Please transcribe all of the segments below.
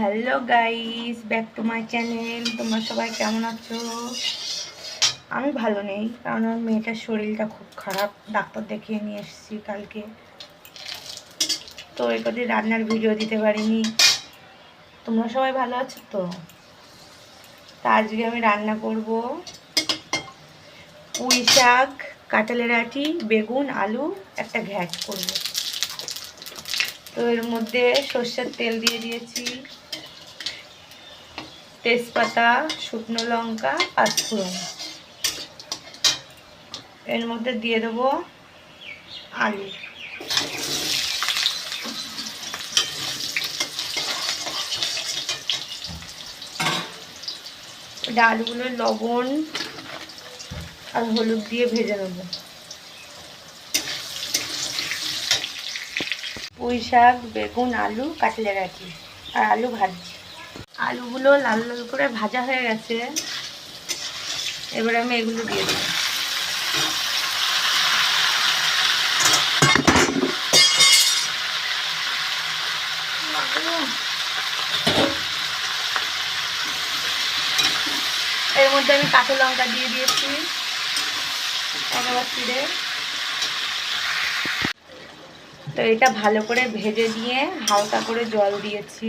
Hello guys, back to my channel. তোমরা সবাই কেমন আছো? আমি ভালো নেই, কারণ আমার মেয়েটার শরীরটা খুব খারাপ। ডাক্তার দেখিয়ে নিয়ে এসেছি কালকে। তো এই রান্নার ভিডিও দিতে পারিনি। তোমরা সবাই ভালো আছো তো? তা আজকে আমি রান্না করব পুঁই শাক, কাঁঠালের আটি, বেগুন, আলু, একটা ঘ্যাট করব। তো এর মধ্যে সর্ষের তেল দিয়ে দিয়েছি। তেজপাতা, শুকনো লঙ্কা পাঁচফোড়ন এর মধ্যে দিয়ে দেবো আলু। এটা আলুগুলো লবণ আর হলুদ দিয়ে ভেজে নেব। পুঁই শাক বেগুন, আলু কাটলে রাখি। আর আলু ভাজছি। আলুগুলো লাল লাল করে ভাজা হয়ে গেছে। এবারে আমি এগুলো দিয়ে দেবো। এর মধ্যে আমি কাঁচা লঙ্কা দিয়ে দিয়েছি। একবার চিড়ে তো এটা ভালো করে ভেজে দিয়ে হালকা করে জল দিয়েছি।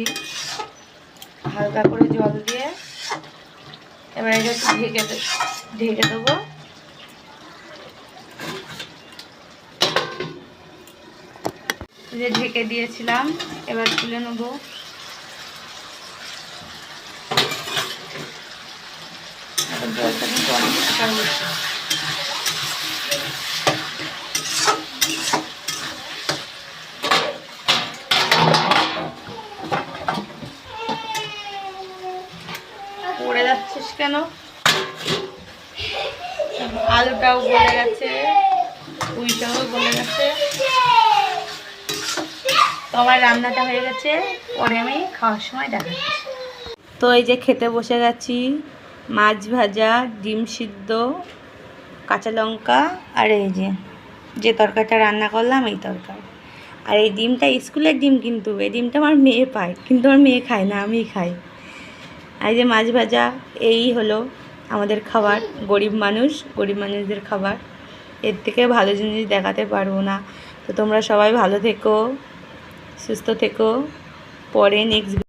হালকা করে জল দিয়ে এবার এটা একটু ঢেকে ঢেকে দেবো। যে ঢেকে দিয়েছিলাম, এবার তুলে নেব। জলটা কিন্তু অনেক কেন? আলুটাও গলে গেছে পুঁইটাও গলে গেছে। তো আমার রান্নাটা হয়ে গেছে, পরে আমি খাওয়ার সময় দেখাচ্ছি। তো এই যে খেতে বসে গেছি, মাছ ভাজা, ডিম সিদ্ধ, কাঁচা লঙ্কা, আর এই যে যে তরকারিটা রান্না করলাম এই তরকারি। আর এই ডিমটা, স্কুলের ডিম কিন্তু, এই ডিমটা আমার মেয়ে পায়, কিন্তু আমার মেয়ে খায় না আমি খাই। এই যে মাছ ভাজা, এই হলো আমাদের খাবার। গরিব মানুষ, গরিব মানুষদের খাবার। এর থেকে ভালো জিনিস দেখাতে পারব না। তো তোমরা সবাই ভালো থেকো, সুস্থ থেকো। পরে নেক্সট